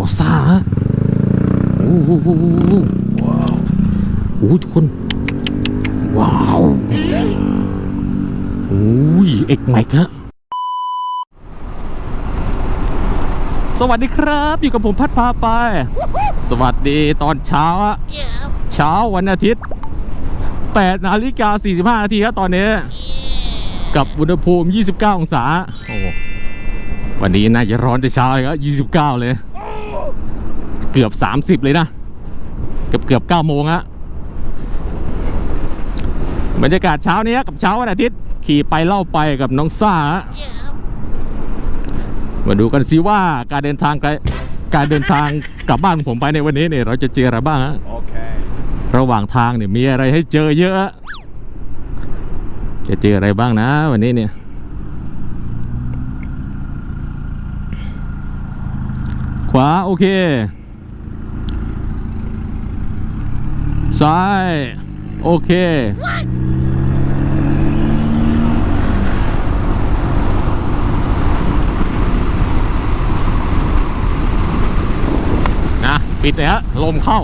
อร์ซ่าฮะโอ้โหโอ้โหโอ้โหโอ้โหทุกคน ว้าวโอ้ยเอกไมค์ฮะสวัสดีครับ อยู่กับผมพัดพาไป สวัสดีตอนเช้าฮะเช้าวันอาทิตย์8นาฬิกา45นาทีครับตอนนี้ กับอุณหภูมิ 29 องศา โอ้วันนี้น่าจะร้อนแต่เช้าเลยครับ29 เลย เกือบ30เลยนะ เกือบเกือบ9โมงฮะบรรยากาศเช้านี้กับเช้าวันอาทิตย์ ขี่ไปเล่าไปกับน้องซ่าฮะมาดูกันสิว่าการเดินทางไกลการเดินทางกลับบ้านของผมไปในวันนี้เนี่ยเราจะเจออะไรบ้างฮะ Okay. ระหว่างทางเนี่ยมีอะไรให้เจอเยอะ จะเจออะไรบ้างนะ วันนี้เนี่ยขวาโอเค ซ้าย โอเค นะ ปิดเลยฮะ ลมเข้า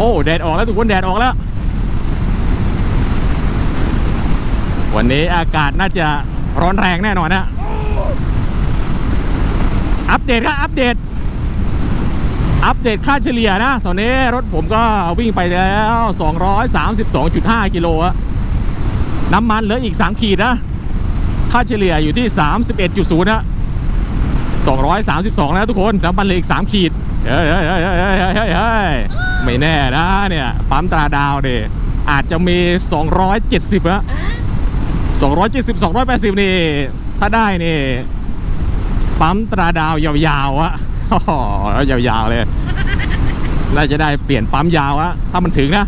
อ้แดดออกแล้วทุกคนแดดออกแล้ว วันนี้อากาศน่าจะร้อนแรงแน่นอนนะอัปเดตครับอัปเดต อัปเดตค่าเฉลี่ยนะตอนนี้รถผมก็วิ่งไปแล้ว 232.5 กิโลอะน้ำมันเหลืออีก 3 ขีดนะค่าเฉลี่ยอยู่ที่ 31.0นะ232 แล้วทุกคนน้ำมันเหลืออีก 3 ขีด เฮ้ยเฮ้ยเฮ้ยเฮ้ยเฮ้ยเฮ้ยเฮ้ยไม่แน่นะเนี่ยปั๊มตราดาวเนี่ยอาจจะมี 270อะ270 280 นี่ ถ้าได้นี่ ปั๊มตราดาวยาวๆอะโอ้โหยาวๆเลยน่าจะได้เปลี่ยนปั๊มยาวอะถ้ามันถึงนะ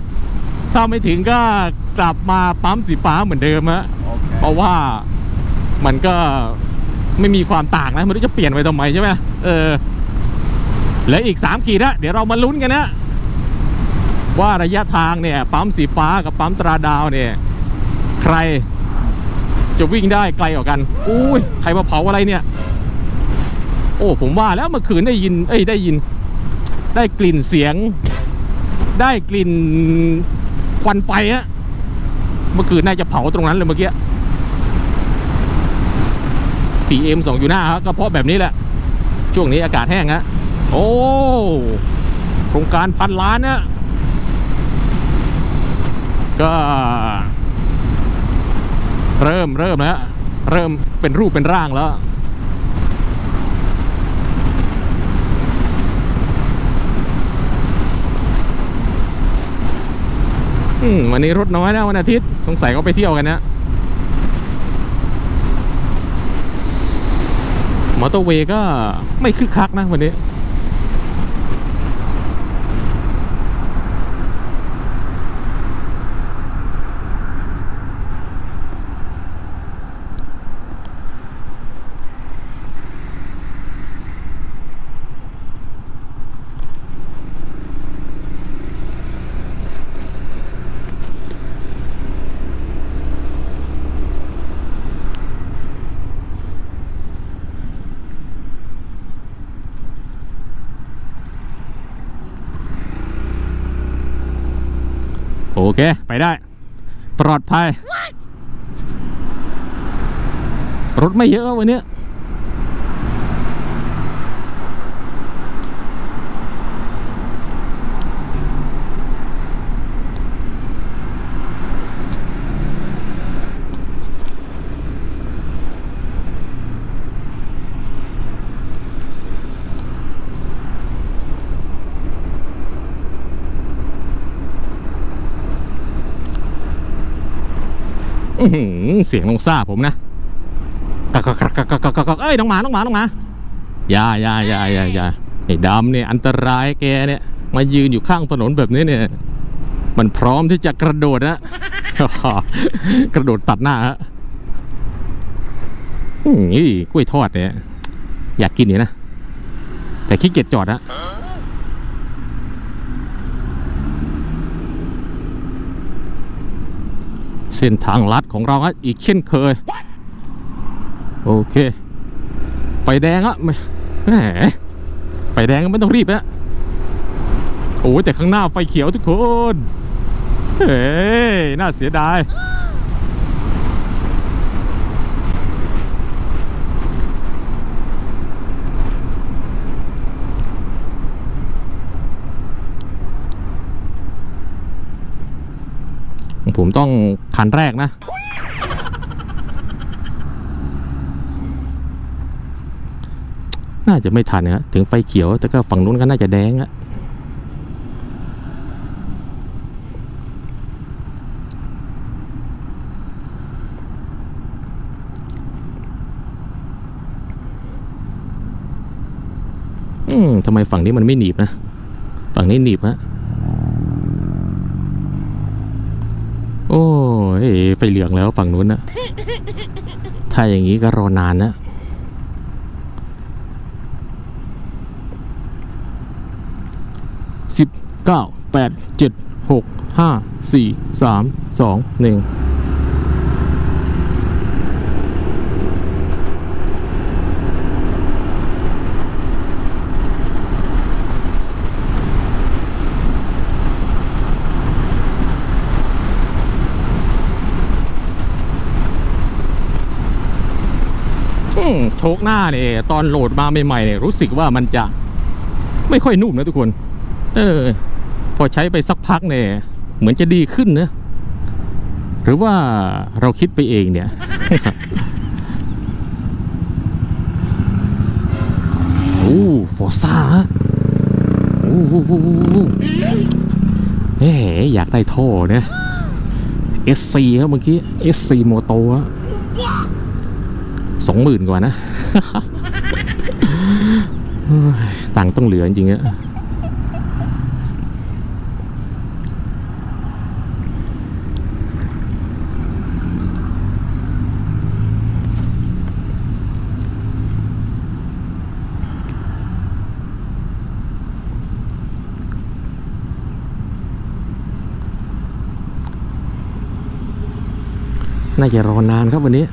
ถ้าไม่ถึงก็กลับมาปั๊มสีฟ้าเหมือนเดิมอะ Okay. เพราะว่ามันก็ไม่มีความต่างนะไม่รู้จะเปลี่ยนไปทำไมใช่ไหมเออ เหลืออีก 3 ขีดนะเดี๋ยวเรามาลุ้นกันนะ ว่าระยะทางเนี่ย ปั๊มสีฟ้ากับปั๊มตราดาวเนี่ย ใครจะวิ่งได้ไกลกว่ากัน อุ้ยใครมาเผาอะไรเนี่ย โอ้ ผมว่าแล้วเมื่อคืนได้ยิน เอ้ยได้ยิน ได้กลิ่นเสียง ได้กลิ่นควันไฟอะเมื่อคืนน่าจะเผาตรงนั้นเลยเมื่อกี้ PM 2.5ครับก็เพราะแบบนี้แหละ ช่วงนี้อากาศแห้งฮะ โอ้โครงการพันล้านเนะก็ เริ่มเริ่มแล้วเริ่มเป็นรูปเป็นร่างแล้ววันนี้รถน้อยนะวันอาทิตย์สงสัยเขาไปเที่ยวกันนะมอเตอร์เวย์ก็ไม่คึกคักนะวันนี้ ไปได้ ปลอดภัย รถไม่เยอะวันนี้ เสียงลงซ่าผมนะกักกักกักกักกักเอ้ยน้องหมาน้องหมาน้องหมาอย่าอย่าอย่าอย่าอย่าไอ้ดำเนี่ยอันตรายแกเนี่ย มายืนอยู่ข้างถนนแบบนี้เนี่ย มันพร้อมที่จะกระโดดนะกระโดดตัดหน้าฮะอืมนี่กล้วยทอดเนี่ย อยากกินอยู่ยนะ แต่ขี้เกียจจอดอะ เส้นทางลัดของเราอะอีกเช่นเคย โอเคไฟแดงอะไม่แหมไฟแดงก็ไม่ต้องรีบอะโอ้ยแต่ข้างหน้าไฟเขียวทุกคน เฮ้ยน่าเสียดาย ผมต้องคันแรกนะ น่าจะไม่ทันนะถึงไฟเขียว แต่ก็ฝั่งนู้นก็น่าจะแดงอะอืมทำไมฝั่งนี้มันไม่หนีบนะ ฝั่งนี้หนีบฮะ โอ้ ยไปเหลืองแล้วฝั่งนู้นนะถ้าอย่างนี้ก็รอนานนะสิบเก้าแปดเจ็ดหกห้าสี่สามสองหนึ่ง โชคหน้าเนี่ยตอนโหลดมาใหม่ๆเนี่ยรู้สึกว่ามันจะไม่ค่อยนุ่มนะทุกคน เออ พอใช้ไปสักพักเนี่ยเหมือนจะดีขึ้นนะ หรือว่าเราคิดไปเองเนี่ย โอ้ฟอร์ซ่าฮะโอ้โหเอ๊อยากได้ท่อเนี่ย SC ครับเมื่อกี้ SC โมโตฮะ สองหมื่นกว่านะเฮ้ยตังต้องเหลือจริงๆอะน่าจะรอนานครับวันนี้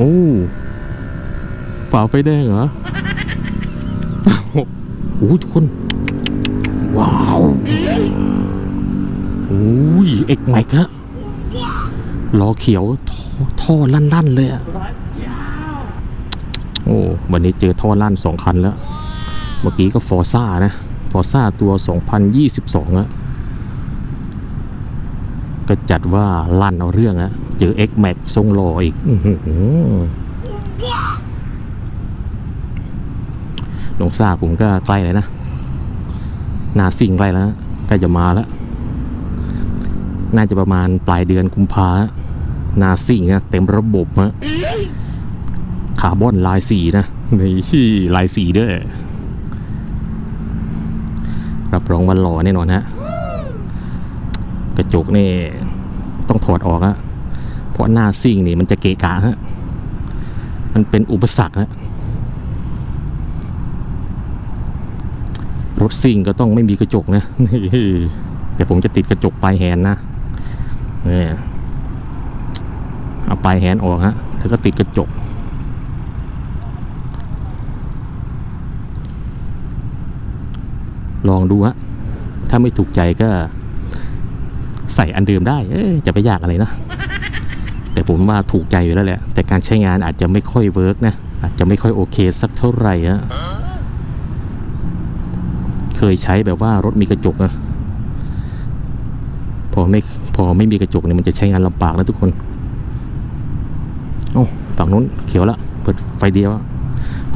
โอ้ ฝ่าไฟแดงเหรอโอ้โหทุกคน ว้าวโอ้ยเอกแม็กฮะล้อเขียวท่อลั่นๆเลยอะโอ้วันนี้เจอท่อลั่นสองคันแล้ว เมื่อกี้ก็ฟอร์ซ่านะ ฟอร์ซ่าตัว 2022อะก็จัดว่าลั่นเอาเรื่องอะเจอ X Max ทรงหล่ออีกอ หือหลงซ่าผมก็ใกล้เลยนะ นาซิ่งใกล้แล้วใกล้จะมาแล้ว น่าจะประมาณปลายเดือนกุมภานาซิ่งนะเต็มระบบฮะคาร์บอนลายสีนะในที่ลายสีด้วย รับรองวันหล่อแน่นอนฮะ กระจกนี่ต้องถอดออกฮะเพราะหน้าซิ่งนี่มันจะเกะกะฮะ มันเป็นอุปสรรคฮะ รถซิ่งก็ต้องไม่มีกระจกนะแต่ผมจะติดกระจกปลายแฮน์นะเนี่ยเอาปลายแฮน์ออกฮะแล้วก็ติดกระจก ลองดูฮะถ้าไม่ถูกใจก็ ใส่อันเดิมได้เอ๊ะจะไปยากอะไรนะแต่ผมว่าถูกใจอยู่แล้วแหละ แต่การใช้งานอาจจะไม่ค่อยเวิร์กนะ อาจจะไม่ค่อยโอเคสักเท่าไหร่ฮะ เคยใช้แบบว่ารถมีกระจกนะพอไม่พอไม่มีกระจกเนี่ยมันจะใช้งานลำบากนะทุกคนโอ้ฝั่งนู้นเขียวละเปิดไฟเดียวอะ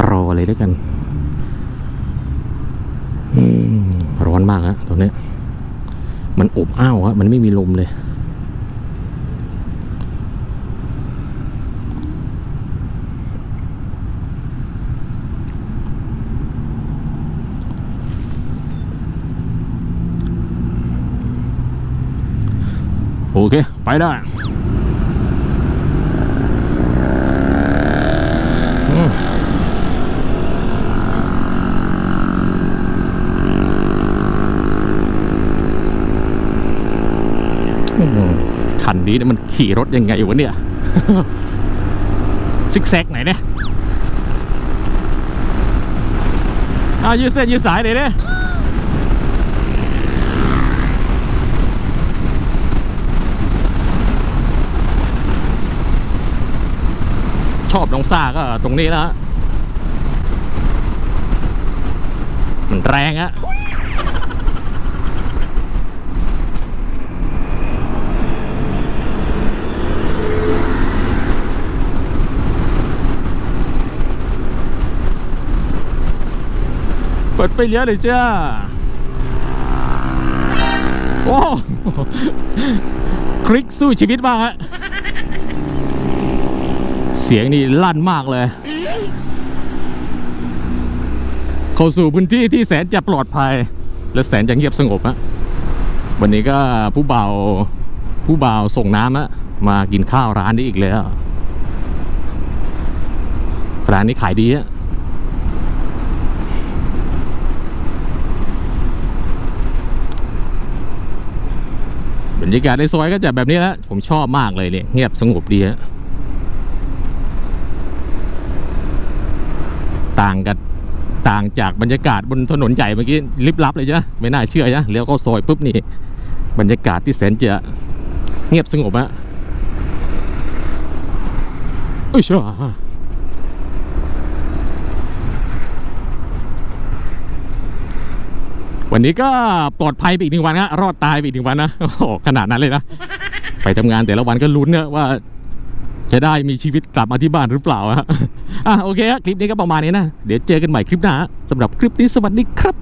รอเลยแล้วกันอืมร้อนมากฮะตรงนี้มันอบอ้าวฮะมันไม่มีลมเลย ได้อืมอืมคันนี้เนี่ยมันขี่รถยังไงวะเนี่ย ซิกแซกไหนเนี่ยอ่ายืดเส้นยืดสายหน่อย ชอบน้องซ่าก็ตรงนี้นะฮะมันแรงอะเปิดไฟเลี้ยวเลยจ้าโอ้คลิกสู้ชีวิตมากฮะ เสียงนี่ลั่นมากเลย เข้าสู่พื้นที่ที่แสนจะปลอดภัย และแสนจะเงียบสงบฮะวันนี้ก็ผู้บ่าวผู้บ่าวส่งน้ำอะมากินข้าวร้านนี้อีกแล้วร้านนี้ขายดีอะบรรยากาศในซอยก็จะแบบนี้แหละผมชอบมากเลยเนี่ยเงียบสงบดีฮะ ต่างกันต่างจากบรรยากาศบนถนนใหญ่เมื่อกี้ลิบลับเลยจ้ะไม่น่าเชื่อจ้ะเลี้ยวเข้าซอยปุ๊บนี่บรรยากาศที่แสนจะเงียบสงบอะอุ้ยเชื่อวันนี้ก็ปลอดภัยไปอีกหนึ่งวันฮะรอดตายไปอีกหนึ่งวันนะโอ้ขนาดนั้นเลยนะ ไปทำงานแต่ละวันก็ลุ้นเนี่ยว่า จะได้มีชีวิตกลับมาที่บ้านหรือเปล่าฮะอะโอเคฮะคลิปนี้ก็ประมาณนี้นะ เดี๋ยวเจอกันใหม่คลิปหน้าสำหรับคลิปนี้สวัสดีครับ